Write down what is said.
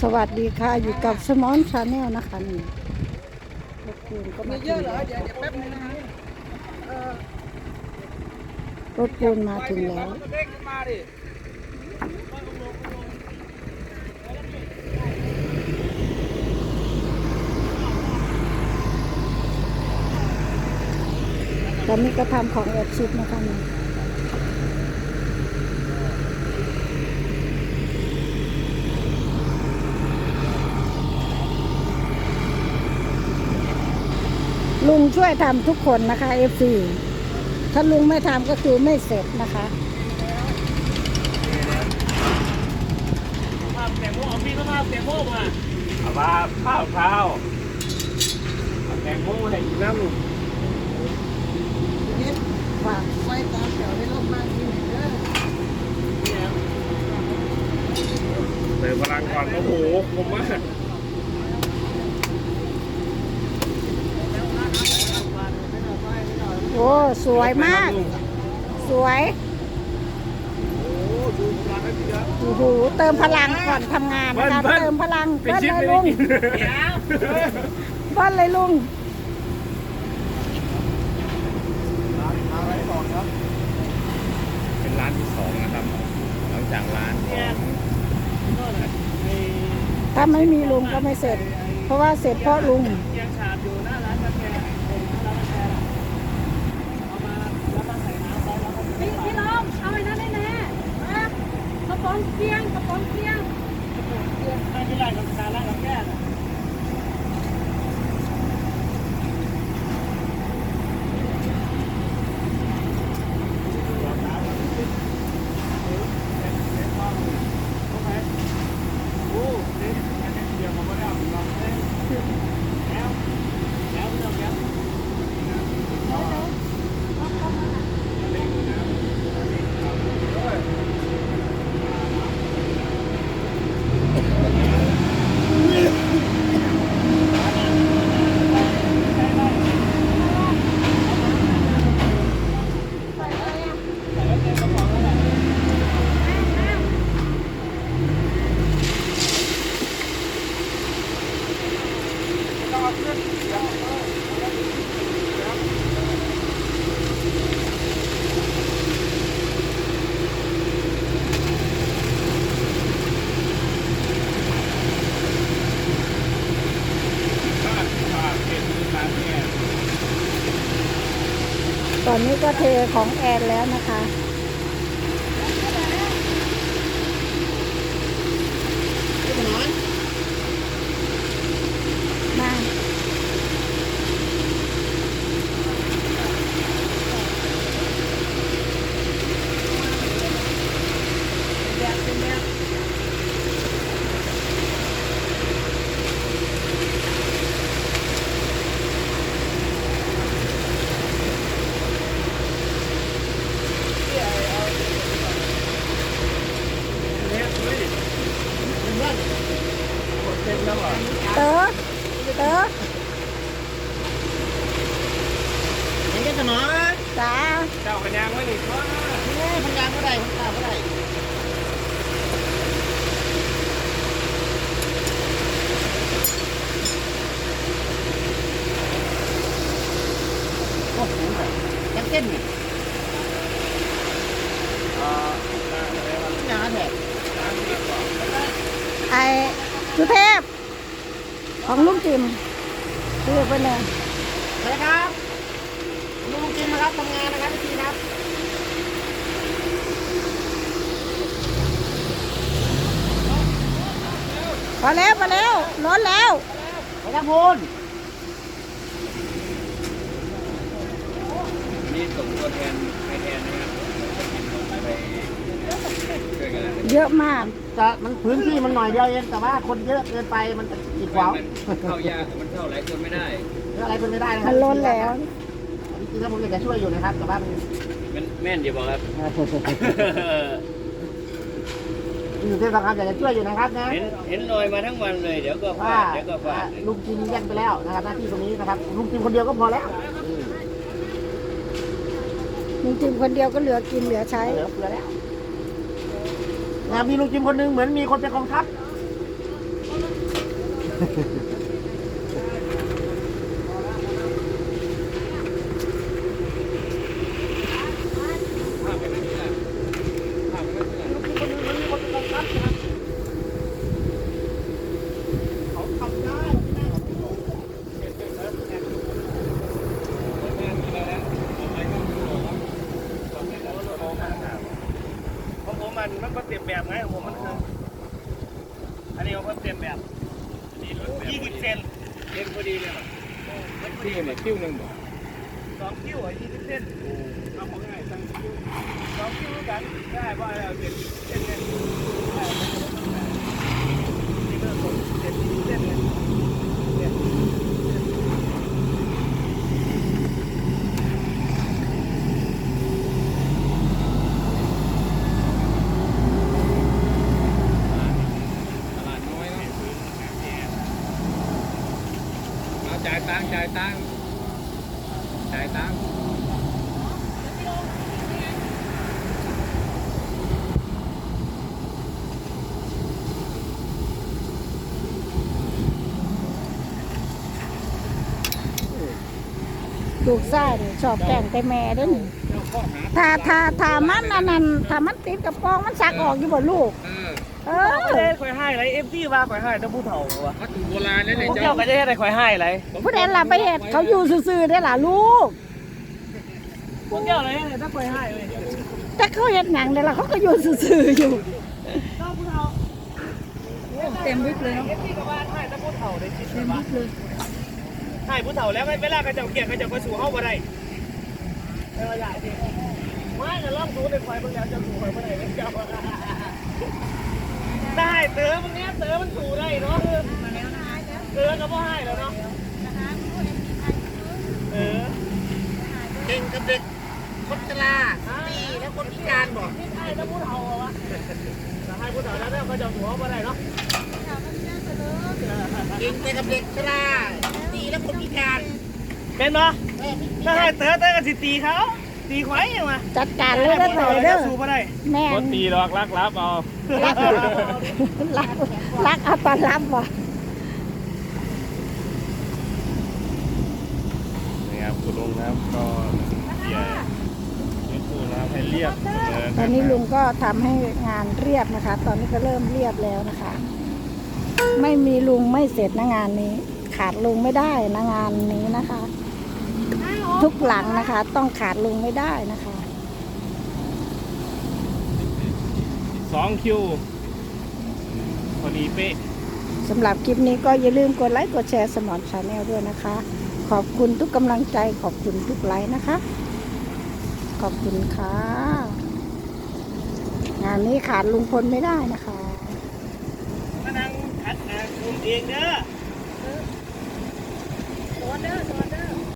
สวัสดีค่ะ อยู่กับสมอนชาแนลนะคะนี่รถปูนก็มาถึงแล้วเดี๋ยวเดี๋ยวแป๊บนึงนะรถปูนมาถึงแล้วเด้งขึ้นมาดิตอนนี้ก็ทำของแอบชิดนะคะนี่ ลุงช่วยทำทุกคนนะคะเอฟซีถ้าลุงไม่ทำก็คือไม่เสร็จนะคะภาพแตงโมเอาพี่ก็ภาพแตงโมมาเอาว่าข้าวข้าวแตงโมให้กินน้ำฝากไว้ตามแถวให้รถมากที่ไหนเด้อเติมพลังก่อนโอ้โหผมว่า โอ้ สวยมาก สวยโอ้โหเติมพลังก่อนทำงานนะคะเติมพลังเป็นเบิ้ลชิ้นเลยไม่ได้ลุงกินเบิ้ลเลยลุงเป็นร้านที่สองนะครับ หลังจากร้านของถ้าไม่มีลุงก็ไม่เสร็จ เพราะว่าเสร็จเพราะลุง พี่พี่น้องเอาไอ้นั่นได้แน่นะกระป๋องเคียงกระป๋องเคียงไม่เป็นไรกับการร้านกาแฟน่ะ ตอนนี้ก็เทของแอนแล้วนะคะมา เต๋อเต๋อ เห็นกันสมอ จ้า เจ้ากันยางไว้นี่ว่านี่พันยางเท่ไหร่พันยางเท่ไหร่โอ้โหยังเต้นนี่ยางแถบไอสุเทพของลุงจิมคือไปเลยสวัสดีครับ นะครับทำงานนะครับพี่ครับพอแล้วพอแล้วร้อนแล้วไปครับพูนนี่ส่งตัวแทนไปแทนนะครับไปช่วยกันนะเยอะมากแต่มันพื้นที่มันหน่อยเดียวเองแต่ว่าคนเยอะเกินไปมันจะกีดขวางมันเข้ายากมันเข้าหลายคนไม่ได้อะไรเป็นไม่ได้นะครัมันล้นแล้ว จริงๆแล้วผมอยากจะช่วยอยู่นะครับ แต่ว่ามันมันแม่นดีบอกครับ อยู่ที่สำคัญอยากจะช่วยอยู่นะครับนะเห็นเห็นลอยมาทั้งวันเลย เดี๋ยวก็ฟาว่าดเดี๋ยวก็ฟาดลุงจิมแย่งไปแล้วนะครับหน้าที่ตรงนี้นะครับลุงจิมคนเดียวก็พอแล้วลุงจิมคนเดียวก็เหลือกินเหลือใช้ เหลือเฟือแล้วนะมีลุงจิมคนหนึงเหมือนมีคนเป็นกองทัพ ภาพเป็นอย่างนี้แหละภาพเป็นอย่างนี้แหละ คนนึงมันมีคนบังคับนะครับเขาทำได้ไม่ได้เขาไม่รู้ แม่ที่แล้วแล้วต่อไปก็คือโลครับต่อไปก็โลมาครับ ของผมมันมันก็เต็มแบบไงของผมมันคืออันนี้มัน เต็มแบบนี่รถแบบยี่สิบเซนเต็มพอดีเลยอะคิ้วเนี่ยคิ้วหนึ่งบ่สองคิ้วอะยี่สิบเซนเอาของง่ายตั้งคิ้วสองคิ้วกันได้ว่าแล้วเจ็ดเส้นเนี่ยได้นี่ก็ผมเจ็ดสิบเส้นเลยเนี่ย ตลาดน้อยเนาะเอา จ่ายตังค์จ่ายตังค์จ่ายตังค์ลูกชายนี่ชอบแต่งแต่แม่เด้วยนี่เจ้าข้อหาถ้าถ้าถ้ามันอันนั้นถ้ามันติดกระโปรงมันสักออกอยู่บ่ลูก เออ เอเขาอไม่ได้คอยให้ไรเอฟซีว่าคอยให้แต่ผู้เฒ่าว่ะวัตถุโบราณนั่นแหละพวกเจ้าเจ้าก็จะให้อะไรคอยให้ไรผู้ใดล่ะไปเฮ็ดเขาอยู่ซื่อๆได้อล่ะลูกพวกเจ้าอะไรเนี่ยถ้าคอยให้เลยแต่เขาเฮ็ดหยังได้ล่ะเขาก็อยู่ซื่อๆอยู่เจ้าผู้เฒ่าเต็มวิกเลยเนาะเอฟซีกับบ้านให้แต่ผู้เฒ่าได้คิดเต็มว่าวิกเลยให้ผู้เฒ่าแล้วเวลาเขาเจ้าเกลียดเขาเจ้าก็สู่เฮาบ่ได้เออใหญ่ดิไม่ก็ลองดูในคอยเบิ่งแล้วจะสู่คอยบ่ได้เด้อเจ้า ได้เต๋อมึงเนี้ยเต๋อมันสู่ได้เนาะเต๋อก็บ่ให้แล้วเนาะเออเก่งกับเด็กคนชราดีและคนพิการบอกนี่ให้แต่ผู้เฒ่าอะวะแต่ให้ผู้เฒ่าแล้วเนี่ยเขาเจ้าสู่เฮาบ่ได้เนาะเก่งแต่กับเด็กชราดีและคนพิการเป็นเนาะถ้าให้เต๋อเต๋อก็สิตีเขาตีไข่ยังมาจัดการเลยเด้อเถอะเด้อสู้บ่ได้แม่รถตีดอกรักรับเอา รักรักรักเอาตอนรับบ่นี่ครับคุณลุงครับก็เกี่ยเกี่ยคู่นะครับให้เรียบเสมอตอนนี้ลุงก็ทำให้งานเรียบนะคะ ตอนนี้ก็เริ่มเรียบแล้วนะคะ ไม่มีลุงไม่เสร็จนะงานนี้ ขาดลุงไม่ได้นะงานนี้นะคะ ทุกหลังนะคะ ต้องขาดลุงไม่ได้นะคะ สองคิว พอดีเป๊ะ สำหรับคลิปนี้ก็อย่าลืมกดไลค์กดแชร์สมอนชาแนลด้วยนะคะ ขอบคุณทุกกำลังใจขอบคุณทุกไลค์นะคะ ขอบคุณค่ะ งานนี้ขาดลุงพลไม่ได้นะคะมานั่งคัดงานคุมเองเด้อโดนเด้อโดน